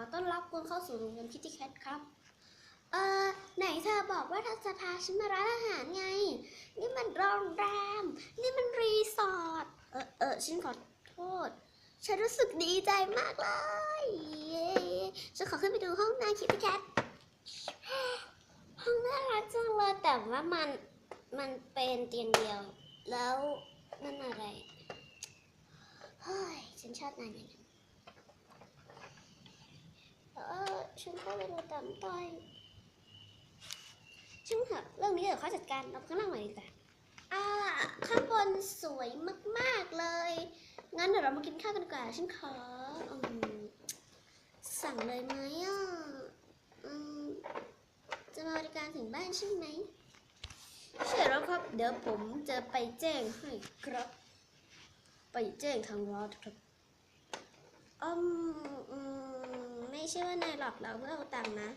อต้อนรับคุณเข้าสู่โรงเรียนคิตตี้แคทครับ เออไหนเธอบอกว่าเธอจะพาฉันมาร้านอาหารไง นี่มันโรงแรม นี่มันรีสอร์ท เออเออฉันขอโทษ ฉันรู้สึกดีใจมากเลยเย้ฉันขอขึ้นไปดูห้องนางคิตแคท ห้องน่ารักจังเลยแต่ว่ามัน มันเป็นเตียงเดียว แล้วนั่นอะไร เฮ้ย ฉันชอบนางอย่างนั้น ออฉันก็เลยมาตามต้อยช่างเถอะเรื่องนี้เดี๋ยวเขาจัดการเอาข้างล่างใหม่ดีกว่าอ่าข้างบนสวยมากๆเลย งั้นเดี๋ยวเรามากินข้าวกันดีกว่าฉันขออสั่งเลยไหมอะอืมจะมาบริการถึงบ้านใช่ไหมใช่แล้วครับ เดี๋ยวผมจะไปแจ้งให้ครับ ไปแจ้งทางร้านครับอืม ไม่ใช่ว่านายหลอกเราเพื่อเอาตังค์นะ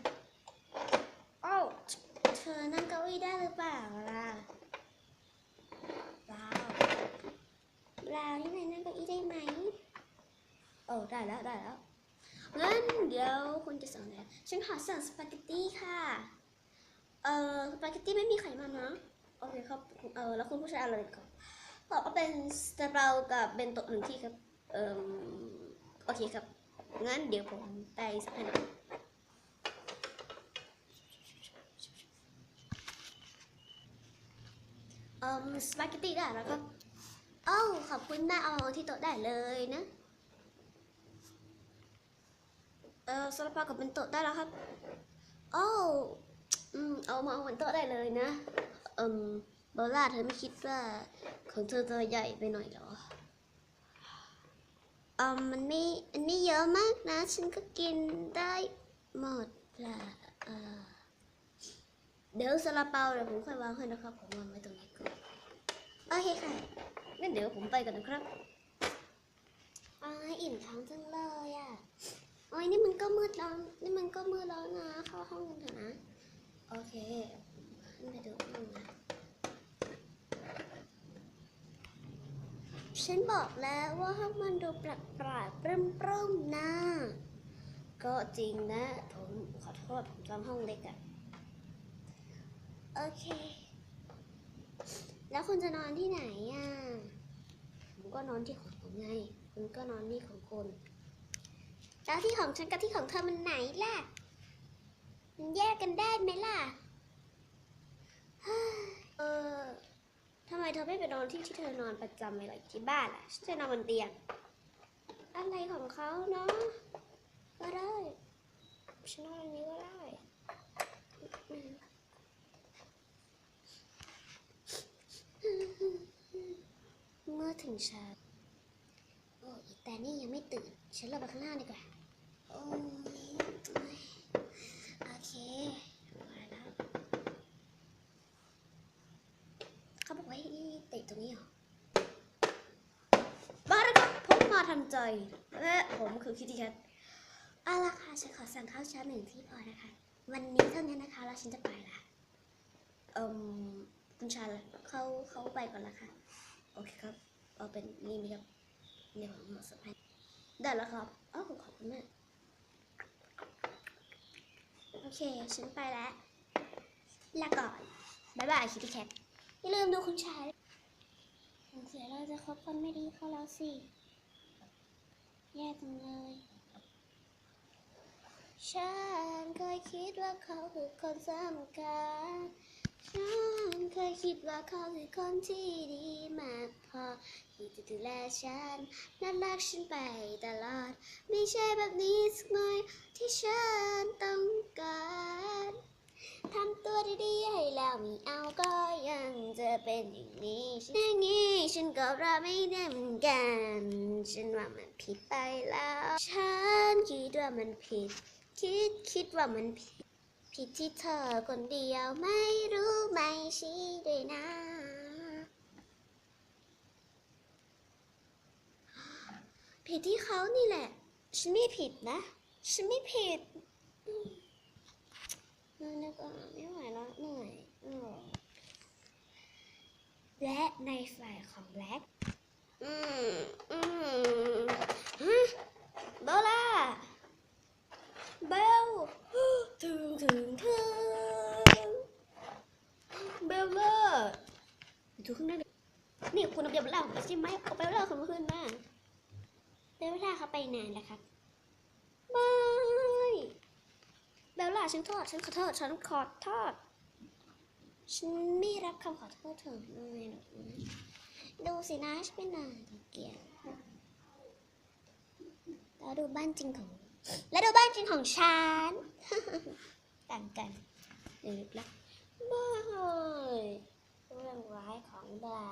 อ้าวเธอนั่งเก้าอี้ได้หรือเปล่าล่ะเปล่าเปล่าที่นายนั่งเก้าอี้ได้ไหมโอ้ได้แล้วได้แล้วงั้นเดี๋ยวคุณจะสั่งอะไรฉันขอสั่งสปาเกตตี้ค่ะ เอ่อสปาเกตตี้ไม่มีไขมันนะโอเคครับเออแล้วคุณผู้ชายอะไรก่อนบอกว่าเป็นสเตเปากับเบนโตะหนึ่งที่ครับ เอ่มโอเคครับ งั้นเดี๋ยวผมไปสักหน่อยเอ่มสปาเกตตี้ได้แล้วครับเอ้ขอบคุณนะเอาที่โต๊ะได้เลยนะ เอ่อซาลาเปากับเบนโต๊ะได้แล้วครับ โอ้อืมเอามาเอาบนโต๊ะได้เลยนะเอ่มเบลล่าเธอไม่คิดว่าของเธอตัวใหญ่ไปหน่อยเหรอ มันไม่มันไม่เยอะมากนะ ฉันก็กินได้หมดแหละเออเดี๋ยวซาลาเปาเดี๋ยวผมค่อยวางให้นะครับ ผมวางไว้ตรงนี้ก่อนโอเคค่ะงั้นเดี๋ยวผมไปก่อนนะครับอ้าอิ่มท้องจังเลยอะโอ้ยนี่มันก็มืดแล้วนี่มันก็มืดแล้วนะ เข้าห้องกันเถอะนะ โอเคขึ้นไปดูห้องนะ ฉันบอกแล้วว่าห้องมันดูแปลกๆปร่มๆนะ ก็จริงนะ ผมขอโทษผมจำห้องเล็กอะโอเค แล้วคุณจะนอนที่ไหนอะผมก็นอนที่ของผมไง คุณก็นอนที่ของคุณ แล้วที่ของฉันกับที่ของเธอมันไหนล่ะ มันแยกกันได้ไหมล่ะ เออ ทำ ไมเธอไม่ไปนอนที่ที่เธอนอนประจำเลยล่ะที่บ้านล่ะฉันจะนอนบนเตียง อะไรของเขาเนาะก็ได้ฉันนอนอันนี้ก็ได้เมื่อถึงเช้าโอ้อีแต่นี่ยังไม่ตื่น ฉันลงไปข้างล่างดีกว่า โอ้ยโอเคมาแล้ว เขาบอกว่าให้ ติดตรงนี้เหรอมาแล้วครับผมมาทำใจและผมคือคิตตี้แคทเอาละค่ะฉันขอสั่งข้าวเช้าหนึ่งที่พอนะคะ วันนี้เท่านี้นะคะ แล้วฉันจะไปละเอ่มคุณชายล่ะเขาเขาไปก่อนละค่ะ โอเคครับ เอาเป็นนี่ไหมครับเดี๋ยวผมมาสัมภาษณ์ได้แล้วครับอ้าวขอบคุณมากโอเค ฉันไปแล้วลาก่อน บ๊ายบายคิตตี้แคทอย่าลืมดูคุณชาย สงสัยเราจะคบคนไม่ดีเขาแล้วสิ แย่จังเลย ฉันเคยคิดว่าเขาคือคนสำคัญ ฉันเคยคิดว่าเขาคือคนที่ดีมากพอที่จะดูแลฉันน่ารักฉันไปตลอด ไม่ใช่แบบนี้สักหน่อยที่ฉันต้องการ ทำตัวดีๆให้แล้วมีเอาก็ เป็นอย่างนี้อย่างนี้ ฉันก็รับไม่ได้เหมือนกัน ฉันว่ามันผิดไปแล้ว ฉันคิดว่ามันผิด คิดคิดว่ามันผิด ผิดที่เธอคนเดียวไม่รู้ไม่ชี้ด้วยนะผิดที่เขานี่แหละ ฉันไม่ผิดนะ ฉันไม่ผิด ในฝ่ายของแบล็คอืมอืมฮะโดล่าเบลถึงถึงถึงเบลเลอร์ดูข้างหน้านี่คุณเอาเบลล่าผมใช่ไหมเอาเบลล่าคุณขึ้นมาเบลเลอร์เขาไปไหนแล้วครับไม่เบลล่าฉันโทษฉันขอโทษฉันขอโทษ ฉันไม่รับคำขอโทษเธอเลยหรอกนะดูสินะฉันเป็นนางเกลียดแล้วดูบ้านจริงของ แล้วดูบ้านจริงของฉันต่างกันหรือเปล่าไม่เรื่องร้ายของดา